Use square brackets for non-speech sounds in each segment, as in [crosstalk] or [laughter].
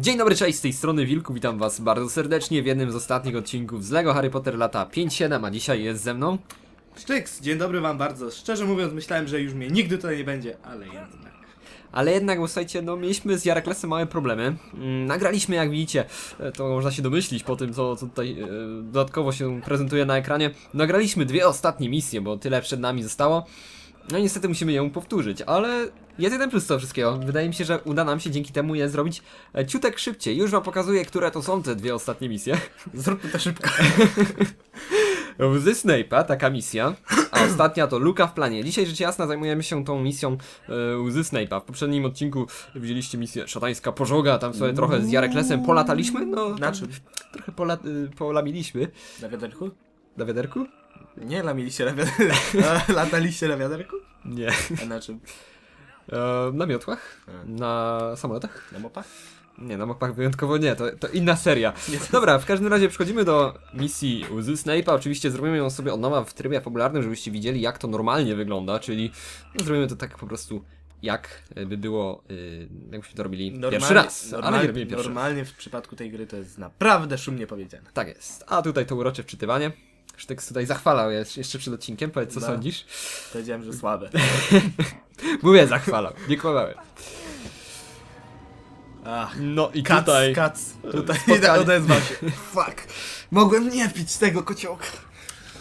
Dzień dobry, cześć, z tej strony Wilku, witam was bardzo serdecznie w jednym z ostatnich odcinków z LEGO Harry Potter lata 5-7, a dzisiaj jest ze mną... Sztyks, dzień dobry wam bardzo. Szczerze mówiąc, myślałem, że już mnie nigdy tutaj nie będzie, ale jednak. Ale jednak, bo słuchajcie, no mieliśmy z Jaraklesem małe problemy. Mm, nagraliśmy, jak widzicie, e, to można się domyślić po tym, co, co tutaj e, dodatkowo się prezentuje na ekranie. Nagraliśmy dwie ostatnie misje, bo tyle przed nami zostało. No i niestety musimy ją powtórzyć, ale jest jeden plus tego wszystkiego. Wydaje mi się, że uda nam się dzięki temu je zrobić e, ciutek szybciej. Już wam pokazuję, które to są te dwie ostatnie misje. [laughs] Zróbmy to szybko. [laughs] Łzy Snape'a, taka misja, a ostatnia to Luka w planie. Dzisiaj rzecz jasna zajmujemy się tą misją e, Łzy Snape'a. W poprzednim odcinku widzieliście misję Szatańska Pożoga, tam sobie trochę z Jareklesem polataliśmy, no Na czym? trochę pola, y, polabiliśmy. Na wiaderku? Na wiaderku? Nie, lamiliście na wiaderku. [laughs] Lataliście na wiaderku? Nie. A na czym? E, na miotłach? Na samolotach? Na mopach? Nie, na mapach wyjątkowo nie, to, to inna seria. [laughs] Dobra, w każdym razie przechodzimy do misji Łzy Snape'a. Oczywiście zrobimy ją sobie od nowa w trybie popularnym, żebyście widzieli jak to normalnie wygląda, czyli no, zrobimy to tak po prostu jak by było, yy, jakbyśmy to robili pierwszy raz. ale nie normalnie, pierwszy raz. normalnie w przypadku tej gry to jest naprawdę szumnie powiedziane. Tak jest. A tutaj to urocze wczytywanie. Sztyks tutaj zachwalał je jeszcze przed odcinkiem, powiedz co No. sądzisz? Powiedziałem, że słabe. [laughs] Mówię zachwalał, nie kłamałem. Ach. No i Kac, tutaj... kac. Tutaj spotkanie. idę odezwał się. Fuck. Mogłem nie pić tego kociołka.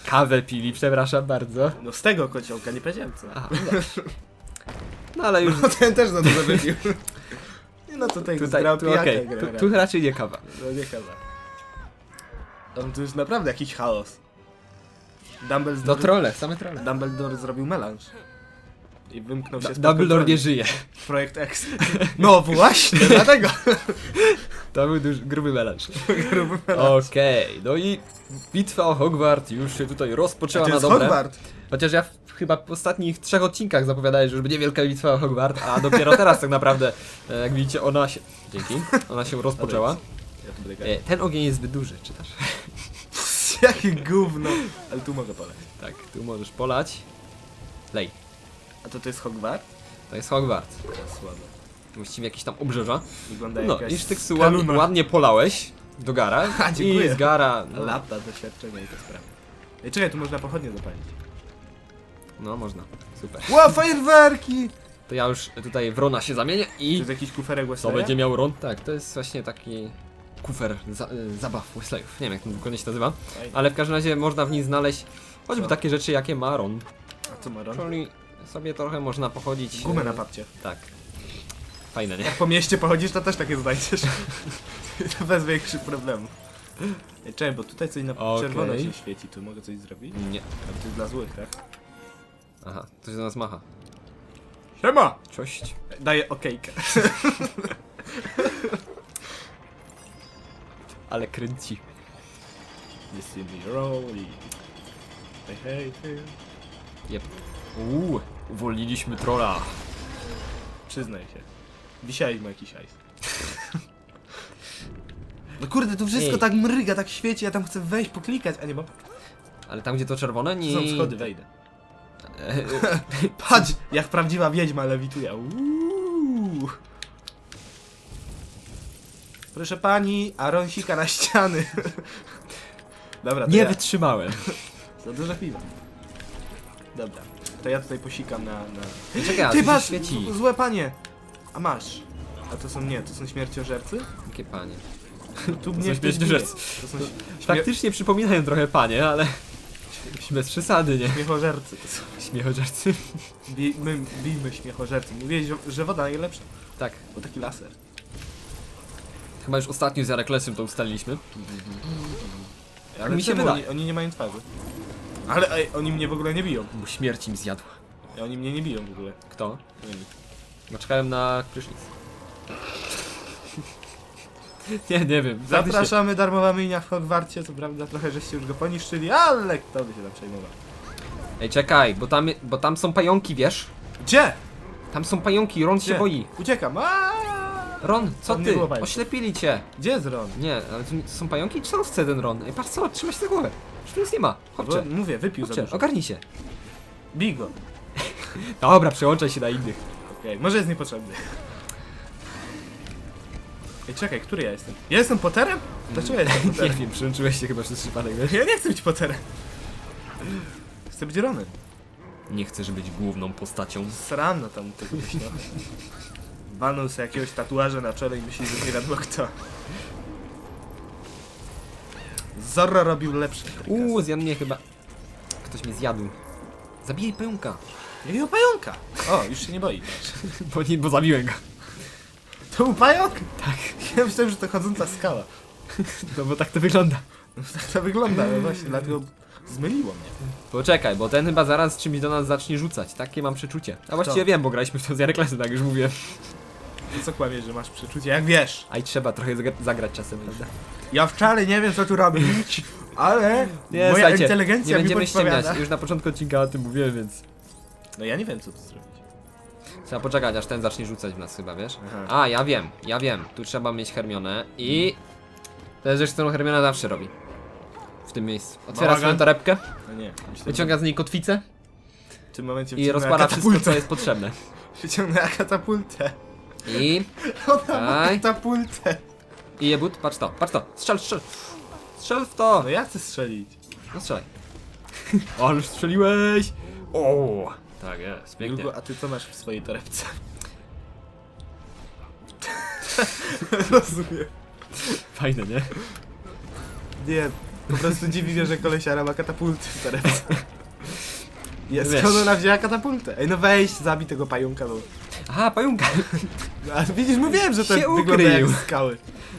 Kawę pili, przepraszam bardzo. No z tego kociołka, nie powiedziałem co. Aha, no. No ale już No ten też za dużo wypił. [laughs] No tutaj, tutaj, zgrał tu gra- tu, tu raczej nie kawa. No nie kaza. Tam tu jest naprawdę jakiś chaos. Dumbledore, No trolle, same trolle. Dumbledore zrobił melanż. I wymknął się Da- z Dumbledore nie żyje. Projekt X. [laughs] No właśnie, [laughs] dlatego. To był duży, gruby melanż. [laughs] Gruby melanż. Okej, no i bitwa o Hogwart już się tutaj rozpoczęła to na jest dobre. Hogwart. Chociaż ja w, chyba w ostatnich trzech odcinkach zapowiadałem, że już będzie wielka bitwa o Hogwart, a dopiero teraz tak naprawdę, e, jak widzicie, ona się... Dzięki. Ona się rozpoczęła. E, Ten ogień jest zbyt duży, czytasz? Jakie gówno. Ale tu mogę poleć. Tak, tu możesz polać. Lej. A to to jest Hogwart? To jest Hogwart. To jest słabe. Właściwie jakieś tam obrzeża. Wygląda No jakaś i Sztyksu ładnie, ładnie polałeś do gara. [laughs] Ha, dziękuję. I z gara... No, Lata doświadczenia i te sprawy. Ej, czekaj, tu można pochodnie zapalić. no można. Super. Ła, fajerwerki! To ja już tutaj w Rona się zamienię To i... jest jakiś kuferek Wesley'a? będzie miał Ron? Tak, to jest właśnie taki kufer za, y, zabaw Wesleyów. Nie wiem jak to dokładnie się nazywa, ale w każdym razie można w nim znaleźć choćby Co? takie rzeczy jakie ma Ron. A co ma Ron? Czyli sobie trochę można pochodzić. Gumę y, na papcie. Tak. Fajne, nie? Jak po mieście pochodzisz, to też takie znajdziesz. [laughs] Bez większych problemów. Czekaj, bo tutaj coś na Okej. czerwono się świeci, tu mogę coś zrobić? Nie. A to jest dla złych, tak? Aha, to się do nas macha. Siema! Cześć. Daję okejkę. [laughs] Ale kręci. Jest in the roll i... Hej, hej, hej. Jep. Uuu, uwolniliśmy trolla. Przyznaj się. Dzisiaj ma jakiś ice. [laughs] No kurde, tu wszystko Ej. tak mryga, tak świeci, ja tam chcę wejść, poklikać, a nie mam. Ale tam gdzie to czerwone, nie... są schody, wejdę. [laughs] Patrz, jak prawdziwa wiedźma lewituje. Uuu. Proszę pani, Aaron sika na ściany. [laughs] Dobra, to Nie ja. wytrzymałem. Za dużo piwa. Dobra, to ja tutaj posikam na... na... Czekaj, Ty patrz, świeci. z- złe panie. A masz. A to są nie, to są śmierciożercy? Jakie panie. [laughs] Tu są mnie ktoś śmierciożercy. To są śmie- Faktycznie przypominają trochę panie, ale... [laughs] Bez przesady, nie? śmiechożercy. To są. Śmiechożercy. Bij, my bijmy śmiechożercy. Mówiłeś, że woda najlepsza, Tak. bo taki laser. Chyba już ostatnio z Jaraklesem to ustaliliśmy. Ale Mi się czemu wydaje. Oni, oni nie mają twarzy. Ale ej, oni mnie w ogóle nie biją. Bo śmierć im zjadła. I Oni mnie nie biją w ogóle. Kto? Bo czekałem na prysznic. [laughs] nie, nie wiem. Faktycznie. Zapraszamy darmowa myjnia w Hogwarcie, co prawda trochę żeście już go poniszczyli, ale kto by się tam przejmował. Ej, czekaj, bo tam, bo tam są pająki, wiesz? Gdzie? Tam są pająki, Ron się Gdzie? boi. Uciekam. Aaaa! Ron, co Tam nie ty? było pająków. Oślepili cię. Gdzie jest Ron? Nie, ale tu są pająki? Czy to chce ten Ron? Ej, patrz co, trzymaj się za głowę. Już tu nic nie ma. Bo, Chodźcie, mówię, wypił za chodźcie, dużo. ogarnij się. Bij go. [laughs] Dobra, przełączaj się na innych. Okej, może jest niepotrzebny. Ej, czekaj, który ja jestem? Ja jestem Potterem? Dlaczego ja jestem [laughs] Nie Potterem? wiem, przyłączyłeś się chyba przez przypadek, wiesz? Ja nie chcę być Potterem. Chcę być Ronem. Nie chcesz być główną postacią. Srano tam tego. Walnął sobie jakiegoś tatuaża na czole i myśli, że nie wiadomo kto. Zorro robił lepsze. Uuu, zjadł mnie chyba. Ktoś mnie zjadł. Zabijaj pająka. Jakiego pająka? O, już się nie boi. [laughs] Bo, nie, bo zabiłem go. To był pająk? Tak. Ja myślałem, że to chodząca skała. No bo tak to wygląda. No, tak to wygląda, no właśnie, dlatego zmyliło mnie. Poczekaj, bo ten chyba zaraz czymś do nas zacznie rzucać. Takie mam przeczucie. A właściwie wiem, bo graliśmy w to z Jareklesem, tak już mówię. To co kłamiesz, że masz przeczucie? Jak wiesz? A i trzeba trochę zagra- zagrać czasem, prawda? Ja wcale nie wiem, co tu robić, ale Nie, moja słuchajcie, inteligencja nie mi będziemy podpowiada. ściemniać. Już na początku odcinka o tym mówiłem, więc No ja nie wiem, co tu zrobić. trzeba poczekać, aż ten zacznie rzucać w nas chyba, wiesz? Aha. A, ja wiem, ja wiem. Tu trzeba mieć Hermionę i... To jest rzecz, którą Hermiona zawsze robi. W tym miejscu. Otwiera Bałagan? swoją torebkę, No nie, myślę, wyciąga z niej kotwicę że w tym momencie i wyciągnę rozpala wszystko, katapultę. co jest potrzebne. [laughs] Wyciągnę katapultę. I... [laughs] Ona ma Aj. katapultę. I jebut, patrz to, patrz to, strzel, strzel. Strzel w to! No ja chcę strzelić. No strzelaj. [laughs] O, ale strzeliłeś! O, tak jest, pięknie. Julku, a ty co masz w swojej torebce? [laughs] Rozumiem. Fajne, nie? Nie, po prostu dziwi mnie, że kolesiara ma katapulty w torebce. Jest, Wiesz. skąd ona wzięła katapultę? Ej, no weź, zabij tego pająka, bo... Aha, pająka. No, a widzisz, mówiłem, że to Się wygląda jak ukrył. skały.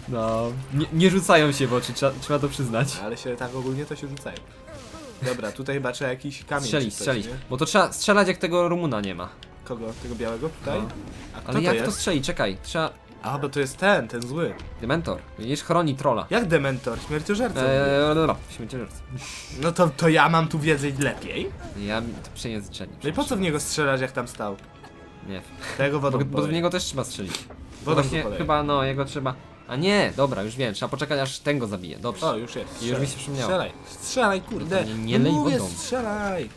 No, nie, nie rzucają się w oczy, trzeba, trzeba to przyznać. Ale się tak ogólnie to się rzucają. Dobra, tutaj chyba trzeba jakiś kamień Strzelić, coś, strzelić. nie? Bo to trzeba strzelać jak tego Rumuna nie ma. Kogo? Tego białego tutaj? No. A kto Ale to jak jest? to strzelić? Czekaj, trzeba... A, bo to jest ten, ten zły. Dementor. Widzisz, chroni trolla. Jak Dementor? Śmierciożerca. Eee, dobra, śmieciożercy. [laughs] No to, to ja mam tu wiedzę lepiej. Ja to przejęzyczeni. No i po co w niego strzelasz, jak tam stał? Nie, To jego wodą bo, bo w niego też trzeba strzelić. Wodą właśnie go chyba, no, jego trzeba... A nie, dobra, już wiem, trzeba poczekać aż ten go zabije, dobrze. O, już jest. I już mi się przypomniało. Strzelaj, strzelaj, kurde. Nie- nie No lej mówię, wodą. strzelaj.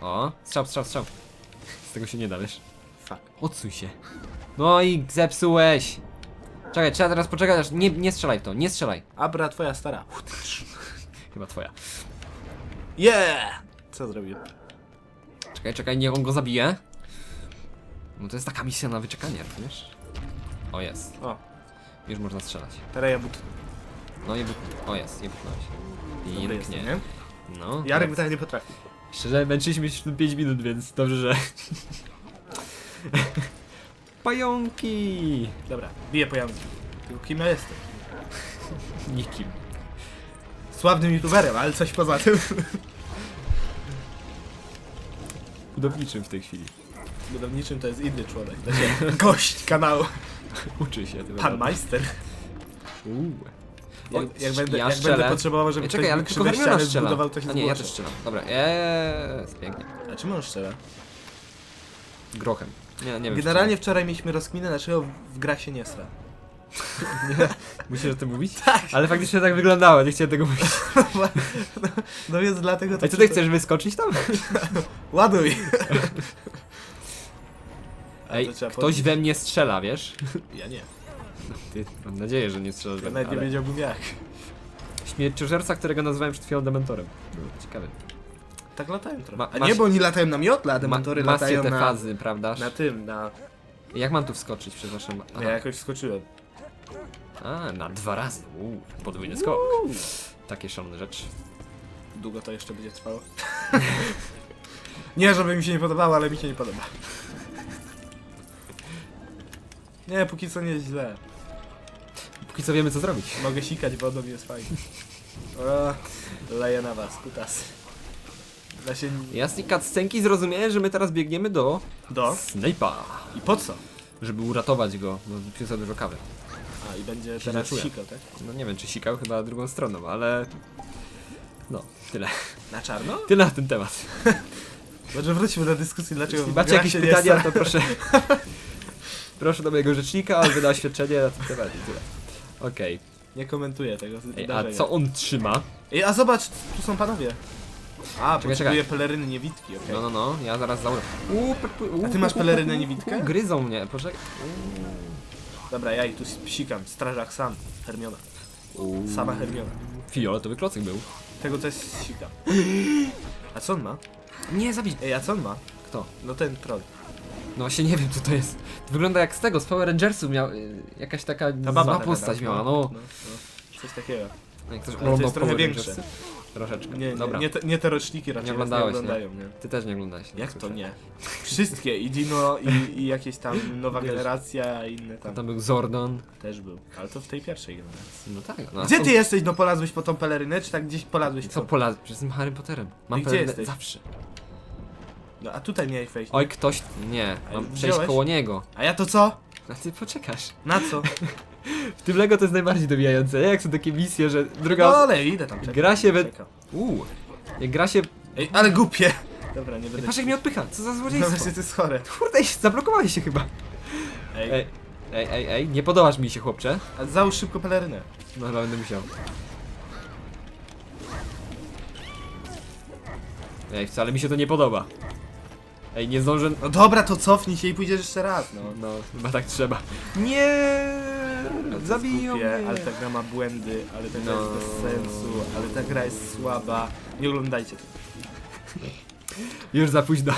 O, strzał, strzał, strzał. [laughs] Z tego się nie da, wiesz? Fuck. Odsuń się. No i zepsułeś. Czekaj, trzeba teraz poczekać aż... Nie, nie strzelaj w to, nie strzelaj. Abra, twoja stara. [laughs] Chyba twoja. Yeah! Co zrobił? Czekaj, czekaj, niech on go zabije. No to jest taka misja na wyczekanie, wiesz? O, jest. O, Już można strzelać. teraz ja but. No i but... O, jest. I Dobry nie jestem, nie. nie? No. Jarek by tak nie potrafi. Szczerze, męczyliśmy się tu 5 minut, więc dobrze, że... [laughs] [laughs] Pająki! Dobra, biję jamce. Tylko kim ja jestem? [laughs] Nikim. Sławnym youtuberem, ale coś poza tym. Budowniczym w tej chwili. Budowniczym to jest inny człowiek. To się [laughs] gość kanału. Uczy się. tym Pan Majster. Uuu. Jak, jak, będę, ja jak strzelę. będę potrzebował, żeby czekaj, ale ktoś tylko Hermiona ściany strzela. zbudował, to się A nie, ja zgłoszę. też strzelam. Dobra, jest pięknie. A czym on strzela? Grochem. Nie, nie wiem. Generalnie wczoraj mieliśmy rozkminę, dlaczego w grach się nie sra. [laughs] Musisz o tym mówić? [laughs] Tak. Ale faktycznie tak wyglądało, nie chciałem tego [laughs] mówić. No więc dlatego to... A co ty chcesz wyskoczyć tam? Ładuj! Ej, to trzeba ktoś podnieść. we mnie strzela, wiesz? Ja nie. Ty, mam nadzieję, że nie strzelasz we Ja mnie, nawet nie ale... wiedziałbym jak. Śmierciożerca, którego nazywałem przed chwilą dementorem. No, ciekawe. Tak latają trochę. Ma- A masz- nie, bo oni latają na miotle, a Ma, dementory macie latają te na, fazy, prawda? na tym, na... Jak mam tu wskoczyć, przepraszam? Aha. Ja jakoś skoczyłem. A, na dwa razy. Uuu, podwójny skok. Takie szalone rzeczy. Długo to jeszcze będzie trwało? [laughs] nie, żeby mi się nie podobało, ale mi się nie podoba. Nie, póki co nie jest źle. Póki co wiemy co zrobić. Mogę sikać wodą i jest fajnie. O, leję na was, kutas. Da się... Ja z tej cutscenki zrozumiałem, że my teraz biegniemy do Do? Snape'a, I po co? żeby uratować go, bo pił za dużo kawy. A, i będzie Się teraz nie czuję. sikał, tak? No nie wiem, czy sikał, chyba drugą stroną, ale... No, tyle. Na czarno? Tyle na ten temat. [laughs] Może wróćmy do dyskusji, dlaczego Jeśli w macie grach jakieś się nie pytania, to proszę... [laughs] proszę do mojego rzecznika, on wyda oświadczenie na ten temat i tyle. Okej. Nie komentuję tego Ej, wydarzenia. A co on trzyma? Ej, a zobacz, tu są panowie. A, Czekaj, potrzebuję czekaj. peleryny niewidki, okej. No, no, no, ja zaraz założę. Uuu, A ty masz pelerynę niewidkę? Gryzą mnie, poczekaj. Dobra, ja ich tu psikam. Strażak sam. Hermiona. Sama Hermiona. Fioletowy klocek był. Tego też sikam. A co on ma? Nie, zabić. Ej, a co on ma? Kto? No ten troll. No właśnie nie wiem co to jest. To wygląda jak z tego, z Power Rangersu miał y, jakaś taka Ta zła baba taka, postać tak, miała, no. no. no, no. Coś takiego. Jak ktoś to oglądał jest trochę Power większe. Rangersy? Troszeczkę. Nie, Dobra. nie, te, nie te roczniki raczej Nie oglądałeś, nie? oglądają, nie? Ty też nie oglądałeś. no, Jak to słyszę. nie? Wszystkie, i Dino, i, i jakieś tam [laughs] nowa Wiesz. generacja, i inne tam. Tam był Zordon. Też był, ale to w tej pierwszej generacji. No tak. No, Gdzie ty jesteś? No polazłeś po tą pelerynę, czy tak gdzieś polazłeś Co po... pola... Przecież jestem Harry Potterem. Mam I gdzie pelerynę jesteś? Zawsze. No a tutaj miałeś wejść. Oj, ktoś... Nie, mam przejść wziąłeś? koło niego. A ja to co? A ty poczekasz. Na co? [laughs] W tym Lego to jest najbardziej dobijające? Jak są takie misje, że druga No ale idę tam, czekam. Gra się we... Czekam. Uuu. Jak gra się... Ej, ale głupie! Dobra, nie Ej, będę... Patrz jak mnie odpycha, co za No złodziejstwo. właśnie, to jest chore. Kurde, zablokowałeś się chyba. Ej, Ej, ej, ej, ej, nie podobasz mi się, chłopcze. a załóż szybko pelerynę. No, ale będę musiał. Ej, wcale mi się to nie podoba. Ej, nie zdążę... No dobra, to cofnij się i pójdziesz jeszcze raz, no. No, chyba tak trzeba. Nie! Zabiją mnie! Ale ta gra ma błędy, ale ta gra No. jest bez sensu, ale ta gra jest słaba. Nie oglądajcie tego. Już za późno.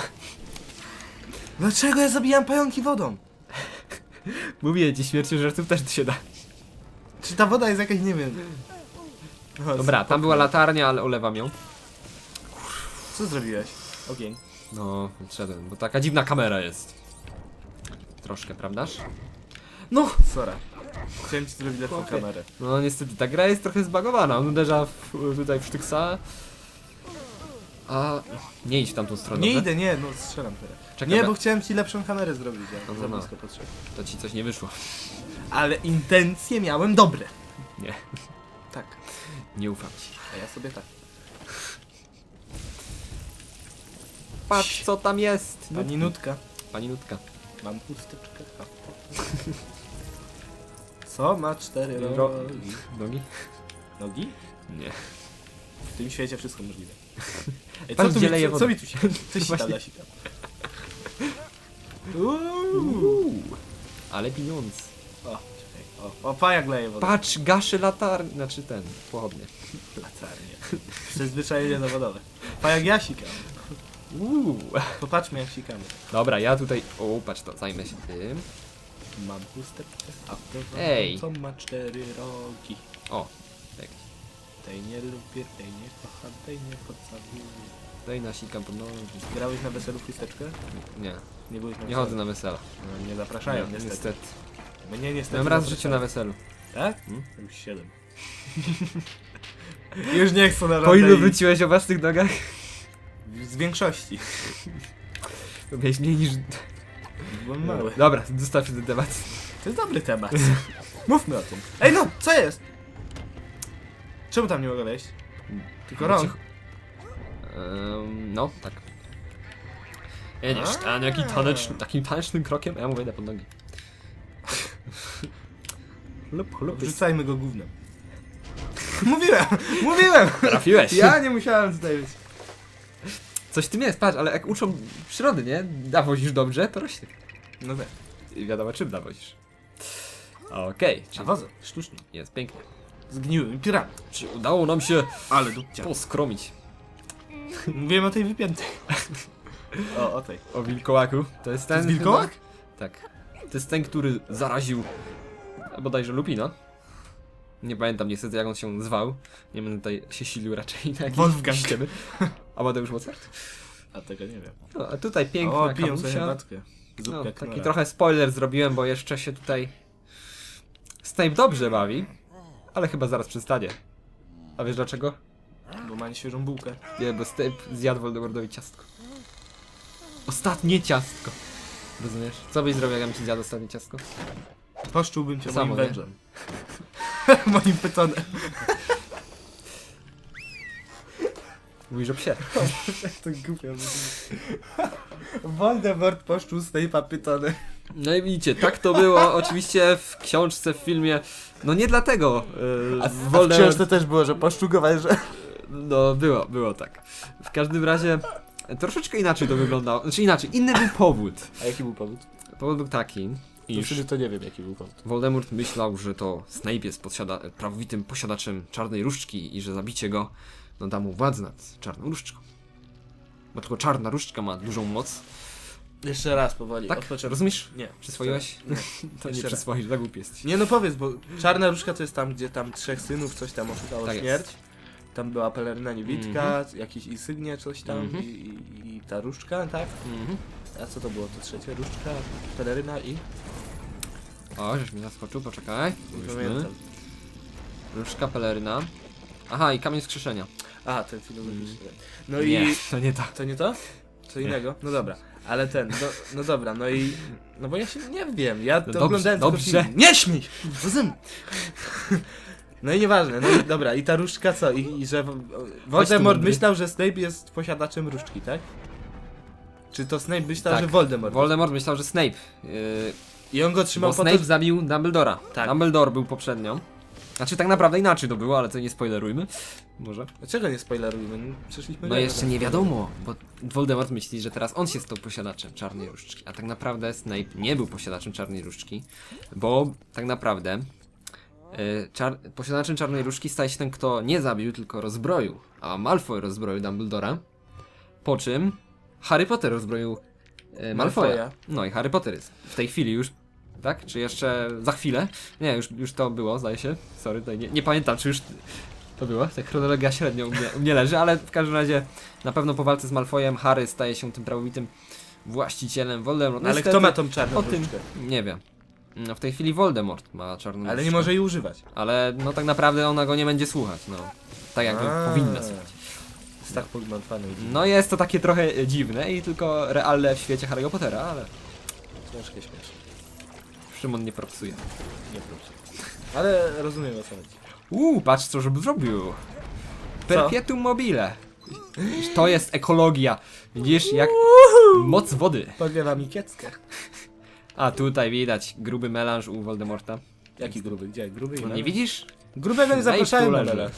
Dlaczego ja zabijam pająki wodą? Mówię ci, śmiercią żartów też się da. Czy ta woda jest jakaś, nie wiem... O, Dobra, tam była latarnia, ale olewam ją. Co zrobiłeś? Ogień. No, odszedłem, bo taka dziwna kamera jest. Troszkę, prawdaż? No! Sora. Chciałem ci zrobić lepszą Chłopie. kamerę. No niestety, ta gra jest trochę zbagowana. On uderza w, tutaj w sztyksa. A nie idź w tamtą stronę. Nie dobrze? idę, nie, no strzelam teraz. Czekaj, Nie, bo chciałem ci lepszą kamerę zrobić, No, no, za no. blisko podszedłem. To ci coś nie wyszło. Ale intencje miałem dobre. Nie, Tak, nie ufam ci. a ja sobie tak. Patrz co tam jest! Pani Nutka. Pani Nutka. Mam chusteczkę. [laughs] Co ma cztery Ro- rogi? Nogi? Nogi? Nie. W tym świecie wszystko możliwe. Ej, co, tu gdzie mi, leje co, wodę. co mi tu się... Właśnie. sika, sika. Uuu. Uuu. Ale pieniądz. O, czekaj. O, o pajak leje wodę. Patrz, gaszy latarnię, znaczy ten, pochodnie. Latarnie. Przyzwyczajenie zawodowe. Pajak ja sikam. Uuu. Popatrzmy jak sikamy. Dobra, ja tutaj, o patrz to, zajmę się tym. Mam chusteczkę, a to Ej. co ma cztery rogi. O, tak. Tej nie lubię, tej nie kocham, tej nie pocałuję. Tutaj nasikam pod nogi. Grałeś na weselu w chusteczkę? Nie, Nie byłeś na nie weselu? chodzę na wesela. No, nie zapraszają Nie, niestety. niestety. Mnie niestety Byłem raz w życiu na zapraszają. weselu. Tak? Hmm? Już siedem. [laughs] Już nie chcę na Po ilu żadnej- wróciłeś o własnych nogach? Z większości. [laughs] Miałeś mniej niż... Byłem mały. Dobra, zostawmy ten temat. To jest dobry temat. Mówmy o tym. Ej no, co jest? Czemu tam nie mogę wejść? Tylko rąk. Ehm, no, tak. Jedziesz A. tam, jaki taneczny, takim tanecznym krokiem, a ja mówię, idę pod nogi. [laughs] Lup, lup, Wrzucajmy go gównem. [laughs] Mówiłem! Mówiłem! trafiłeś. Ja nie musiałem tutaj być. Coś w tym jest, patrz, ale jak uczą przyrody, nie? Nawozisz dobrze, to rośnie. No tak. I wiadomo czym nawozisz. Okej, wozę, sztucznie. jest pięknie. Zgniłymi pirami. Czy udało nam się Ale dupcia. poskromić [laughs] Mówiłem o tej wypiętej. [laughs] O, o tej. o wilkołaku? To jest To ten jest wilkołak? chyba? Tak. To jest ten, który zaraził bodajże Lupina. Nie pamiętam niestety jak on się zwał. Nie będę tutaj się silił raczej na jakieś Wolfgang. ściemy. [laughs] A Mateusz Mozart? A tego nie wiem. No, a tutaj piękna O, piją sobie kawusia. herbatkę. No, Zupkę taki trochę spoiler zrobiłem, bo jeszcze się tutaj Snape dobrze bawi, ale chyba zaraz przestanie. A wiesz dlaczego? Bo ma świeżą bułkę. Nie, bo Snape zjadł Voldemortowi ciastko. Ostatnie ciastko. Rozumiesz? Co byś zrobił, jak ja bym ci zjadł ostatnie ciastko? Poszczułbym cię To moim samo, nie? wężem. [laughs] moim pytonem. Mówisz o psie. [laughs] to głupio. Voldemort poszczuł Snape'a pytonem. No i widzicie, tak to było oczywiście w książce, w filmie. No nie dlatego. Yy, A w, a w Voldemort- książce też było, że poszczuł go wężem. No, było, było tak. W każdym razie troszeczkę inaczej to wyglądało. Znaczy inaczej, inny był powód. A jaki był powód? Powód był taki, To iż wtedy to nie wiem jaki był powód. Voldemort myślał, że to Snape jest posiada prawowitym posiadaczem czarnej różdżki i że zabicie go no, da mu władzę nad czarną różdżką. Bo tylko czarna różdżka ma dużą moc. Jeszcze raz powoli. Tak? od początku. Rozumiesz? Nie. Przyswoiłeś? Nie. [laughs] To nie Jeszcze raz. przyswoisz, za głupi jesteś. Nie no powiedz, bo czarna różka to jest tam, gdzie tam trzech synów coś tam oszukało Tak śmierć. jest. Tam była peleryna niewidka, jakieś insygnie, coś tam Mhm. i, i, i ta różdżka, tak? Mhm. A co to było to trzecie? Różdżka, peleryna i... O, żeś mi zaskoczył, poczekaj. Nie Spójrzmy. pamiętam. Różdżka peleryna. Aha, i kamień skrzeszenia. A, ten filozoficzny. No nie, i... to nie to. To nie to? Co innego? No dobra. Ale ten, no, no dobra, no i... No bo ja się nie wiem, ja to dobrze, oglądałem tylko dobrze. film. Nie śmiej! Rozum. No i nieważne, no i dobra, i ta różdżka co? I, i że Voldemort mądry. myślał, że Snape jest posiadaczem różdżki, tak? Czy to Snape myślał, Tak. że Voldemort? Voldemort myślał, że Snape. Yy, I on go trzymał bo po Snape zabił Dumbledora. Tak. Dumbledore był poprzednio. Znaczy tak naprawdę inaczej to było, ale to nie spoilerujmy. Może. Dlaczego nie spoilerujmy? No, Przeszliśmy No dalej, jeszcze nie wiadomo, bo Voldemort myśli, że teraz on się stał posiadaczem czarnej różdżki, a tak naprawdę Snape nie był posiadaczem czarnej różdżki, bo tak naprawdę y, czar posiadaczem czarnej różdżki staje się ten, kto nie zabił, tylko rozbroił, a Malfoy rozbroił Dumbledora, po czym Harry Potter rozbroił y, Malfoya. Malfoya. No i Harry Potter jest w tej chwili już, tak? Czy jeszcze za chwilę? Nie, już, już to było, zdaje się. Sorry, tutaj nie, nie pamiętam, czy już to było. Ta chronologia średnio u mnie, u mnie leży, ale w każdym razie na pewno po walce z Malfoyem Harry staje się tym prawowitym właścicielem Voldemort. Ale Niestety, kto ma tą czarną o tym? Nie wiem. No, w tej chwili Voldemort ma czarną Ale nie może jej używać. Ale no tak naprawdę ona go nie będzie słuchać, no. Tak jakby A. powinna słuchać. Jest tak pogmatwany. No jest to takie trochę dziwne i tylko realne w świecie Harry'ego Pottera, ale Ciężkie, śmieszne. Szymon nie propsuje. Nie próbcie. Ale rozumiem o co chodzi. Uuu, patrz co żeby zrobił. Perpetuum mobile. To jest ekologia. Widzisz jak moc wody. Pogrywa mi kieckę. A tutaj widać gruby melanż u Voldemorta. Jaki gruby? Gdzie? Gruby i No, nie widzisz? Grubego nie Znajdź zapraszałem na leży.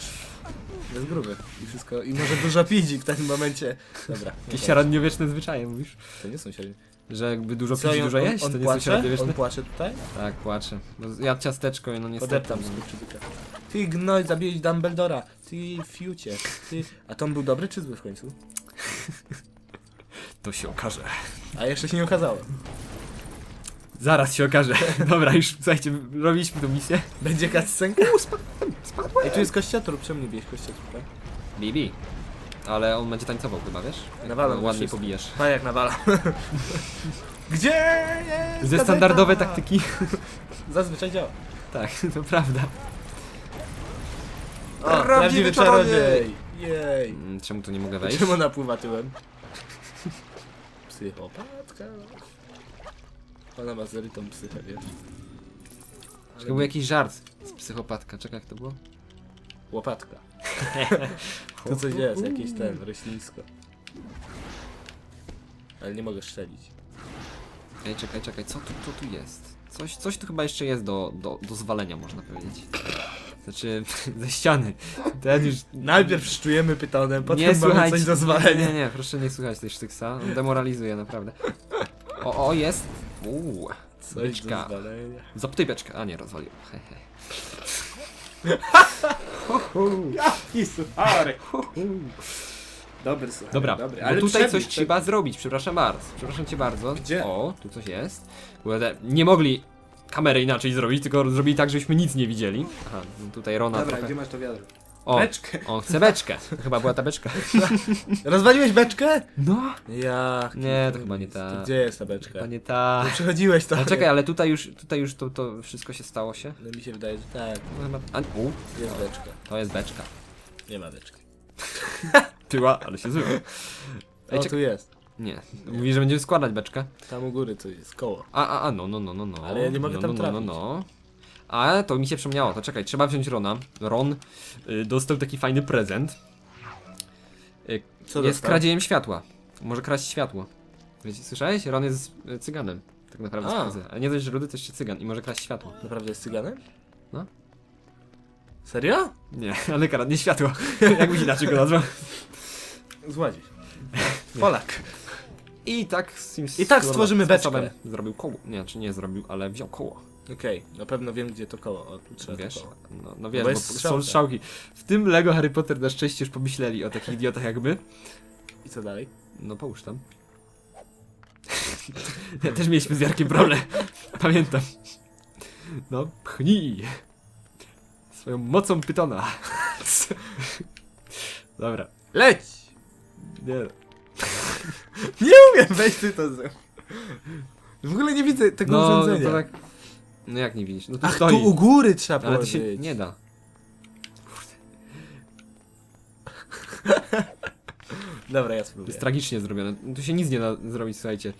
Jest gruby. I wszystko. I może dużo pidzi w tym momencie. Dobra. Jakieś średniowieczne zwyczaje mówisz? To nie są średnie. Że jakby dużo Co, pić, on, dużo on, jeść? on to nie płacze? średniowieczne? On płacze tutaj? Tak, płaczę. Bo jadł ciasteczko i no niestety. Podeptam skurczybyka. Ty gnoj, zabiłeś Dumbledora. Ty fiucie. Ty... A to on był dobry czy zły w końcu? To się okaże. A jeszcze się nie okazało. Zaraz się okaże. [laughs] Dobra, już słuchajcie, robiliśmy tą misję. Będzie cutscenka? Ej, tu jest kościotrup. Czemu nie bierzesz kościotrupa? Bibi. Ale on będzie tańcował chyba, wiesz? Nawalam No, na ładnie wszystko. pobijesz. Pa jak nawala. [laughs] Gdzie jest Ze gazeta? standardowe taktyki. [laughs] Zazwyczaj działa. Tak, [laughs] to prawda. O, prawdziwy czarodziej! Jej! Mm, Czemu tu nie mogę wejść? Czemu napływa tyłem? Psychopatka. Ona ma zerytą psychę, wiesz? To był jakiś żart z psychopatka. Czekaj, jak to było? Łopatka. To coś jest, jakieś ten, roślisko. Ale nie mogę strzelić. Ej, czekaj, czekaj, co tu, co tu jest? Coś, coś tu chyba jeszcze jest do, do, do zwalenia, można powiedzieć. Znaczy, [laughs] ze ściany. Ten już... Najpierw szczujemy pytonem, potem nie mamy słuchajcie. coś do zwalenia. Nie, nie, proszę nie słuchać tej sztyksa. On demoralizuje, naprawdę. O, o, jest. Uuu, Coś do beczka. zwalenia. Zapytaj beczkę. A nie, rozwalił. He, he. Jaki suchary! Dobry suchary, Dobra, dobry. bo Ale tutaj coś przebić. trzeba zrobić, przepraszam bardzo. Przepraszam cię bardzo. Gdzie? O, tu coś jest. Nie mogli kamery inaczej zrobić, tylko zrobili tak, żebyśmy nic nie widzieli. Aha, no tutaj Rona Dobra, trochę. gdzie masz to wiadro? O, Beczkę. on chce beczkę. To chyba była ta beczka. [laughs] Rozwaliłeś beczkę? No. Ja. Nie, to chyba nie ta. Gdzie jest ta beczka? Chyba nie ta. Nie przechodziłeś to. Ale czekaj, ale tutaj już, tutaj już to, to wszystko się stało się. No mi się wydaje, że tak. No chyba... A, u, Jest beczka. to jest beczka. Nie ma beczki. [laughs] Tyła, ale się zły. Ej, O, czek- tu jest. Nie, mówi, że będziemy składać beczkę. Tam u góry to jest koło. A, a, a, no, no, no, no, no. Ale ja nie mogę no, tam no, no, no, trafić. no. A, to mi się przypomniało, to czekaj, trzeba wziąć Rona. Ron y, dostał taki fajny prezent. Y, Co jest dostał? kradziejem światła. Może kraść światło. Wiecie, słyszałeś? Ron jest y, cyganem. Tak naprawdę A. sprawdzę. Nie dość, że rudy, to jeszcze cygan i może kraść światło. Naprawdę jest cyganem? No. Serio? Nie, [laughs] ale kradnie światło. [laughs] Jak byś inaczej go nazwał? Zładziś. [laughs] Polak. I tak Sims I tak stworzymy beczkę. sposobem Zrobił koło. Nie, czy nie zrobił, ale wziął koło. Okej, na pewno wiem gdzie to koło. O, tu trzeba Wiesz? to koło. No, no wiesz, Bo jest są strzałka. strzałki. W tym Lego Harry Potter na szczęście już pomyśleli o takich idiotach jak my. I co dalej? No połóż tam. [laughs] ja też mieliśmy z Jarkiem problem. [laughs] Pamiętam. No, pchnij. Swoją mocą pytona. [laughs] Dobra. Leć! Nie. Nie umiem, weź ty to zrób. W ogóle nie widzę tego No, no urządzenia. to tak. No jak nie widzisz? No tu Ach, stoi. tu u góry trzeba Ale to się nie da. [laughs] Dobra, ja To spróbuję. jest tragicznie zrobione. Tu się nic nie da zrobić, słuchajcie.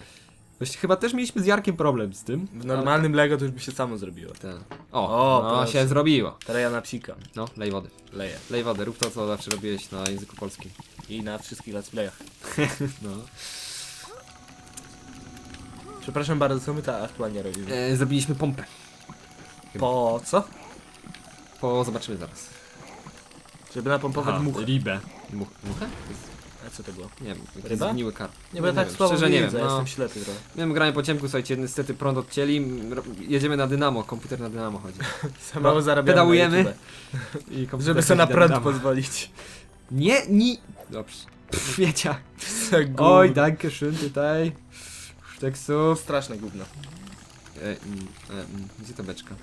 Właściwie chyba też mieliśmy z Jarkiem problem z tym. W normalnym Lego to już by się samo zrobiło. Ten. O, O, no proszę. się zrobiło. Teraz ja napsikam. No, lej wody. Leję. Lej wodę, rób to, co zawsze robiłeś na języku polskim. I na wszystkich let's playach. [laughs] No. Przepraszam bardzo, co my ta aktualnie robimy? E, zrobiliśmy pompę. Po co? Po zobaczymy zaraz. Żeby napompować Aha, muchę. Ribę. Much, muchę? To jest- A co to było? Nie wiem, Ryba? zgniły kar. Nie, bo ja tak słabo szczerze nie widzę, wiem. No, jestem ślepy trochę. nie wiem, gramy po ciemku, słuchajcie, niestety prąd odcięli. m, ro- Jedziemy na dynamo, komputer na dynamo chodzi. [laughs] Za mało zarabiamy pedałujemy. na YouTube. [laughs] I komputer Żeby sobie na chodzi prąd dynamo. pozwolić. Nie, ni... Dobrze. Pff, Miecia. [laughs] Oj, Oj, danke schön tutaj. Szteksów. Straszne gówno. E, mm, e, mm, gdzie ta beczka?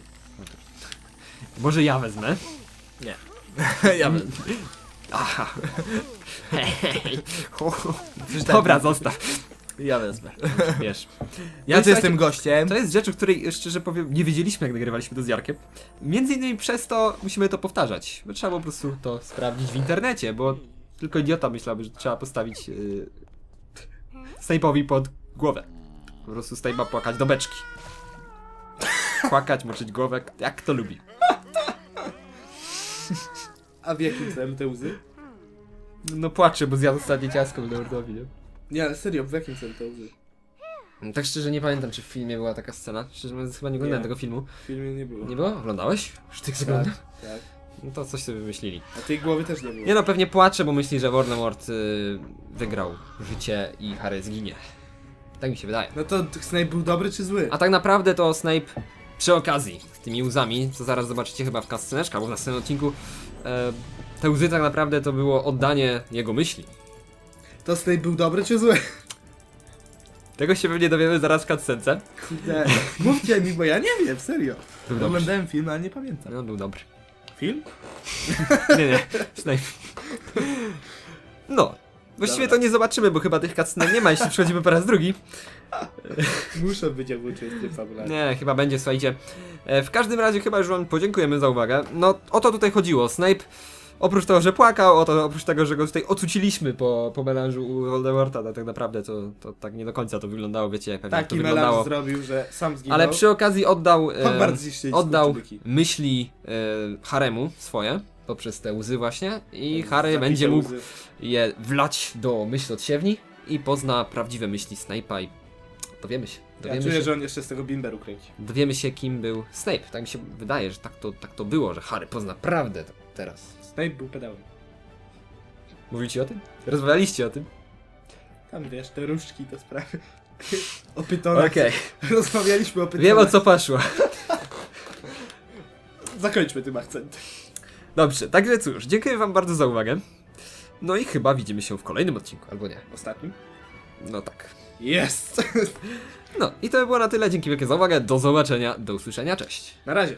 Może ja wezmę? [laughs] ja bym. Aha. Tak- [laughs] Dobra, zostaw. Ja wezmę. Wiesz. Ja No tu jestem gościem. To jest rzecz, o której szczerze powiem, nie wiedzieliśmy jak nagrywaliśmy to z Jarkiem. Między innymi przez to musimy to powtarzać. Bo trzeba po prostu to sprawdzić w internecie, bo tylko idiota myślałby, że trzeba postawić yy, Snape'owi pod głowę. Po prostu Snape'a płakać do beczki. Płakać, moczyć głowę, jak kto lubi. A w jakim celu te łzy? No płaczę, bo zjadł ostatnie ciasko w Lordowi, nie? Nie, ale serio, w jakim celu te łzy? Tak szczerze nie pamiętam, czy w filmie była taka scena. Szczerze mówiąc, chyba nie oglądałem Nie. tego filmu. W filmie nie było. Nie było? Oglądałeś? Już tych zaglądał? tak. No to coś sobie wymyślili. A tej głowy też nie było. Nie no, pewnie płacze, bo myśli, że Voldemort y, wygrał życie i Harry zginie. Tak mi się wydaje. No to Snape był dobry czy zły? A tak naprawdę to Snape przy okazji, tymi łzami, co zaraz zobaczycie chyba w kasceneczkach albo w następnym odcinku, e, te łzy tak naprawdę to było oddanie jego myśli. To Snape był dobry czy zły? Tego się pewnie dowiemy zaraz w kascence. Kurde. [laughs] Mówcie mi, bo ja nie wiem, serio. Był dobry. Oglądałem film, ale nie pamiętam. No, był dobry. Film? Nie, nie, Snape. No. Właściwie Dobra. to nie zobaczymy, bo chyba tych cutscenek nie ma, jeśli przechodzimy po raz drugi. [laughs] Muszę być jak uczestnik fabularny. Nie, chyba będzie, słuchajcie. E, W każdym razie chyba już wam podziękujemy za uwagę. No, o to tutaj chodziło. Snape, oprócz tego, że płakał, o to, oprócz tego, że go tutaj ocuciliśmy po, po melanżu u Voldemorta, to tak naprawdę to, to tak nie do końca to wyglądało, wiecie, pewnie jak to Taki wyglądało. zrobił, że sam zginął. Ale przy okazji oddał, e, Hogwarts zniszczyli oddał myśli e, Haremu swoje, poprzez te łzy właśnie i Harry Zapisze będzie mógł łzy. je wlać do myśl odsiewni i pozna prawdziwe myśli Snape'a i dowiemy się. Ja Dowiemy czuję, się. że on jeszcze z tego bimberu kręci. dowiemy się, kim był Snape. Tak mi się wydaje, że tak to, tak to było, że Harry pozna prawdę teraz. Snape był pedałem. Mówicie o tym? Rozmawialiście o tym? Tam wiesz, te różdżki, te sprawy. [laughs] O pytonach. Okej, [laughs] Rozmawialiśmy o pytonach. wiem o co poszło. Zakończmy tym akcentem. Dobrze, także cóż, dziękuję wam bardzo za uwagę. No i chyba widzimy się w kolejnym odcinku, albo nie. Ostatnim? No tak. Jest! [laughs] No i to by było na tyle, dzięki wielkie za uwagę, do zobaczenia, do usłyszenia, cześć. Na razie.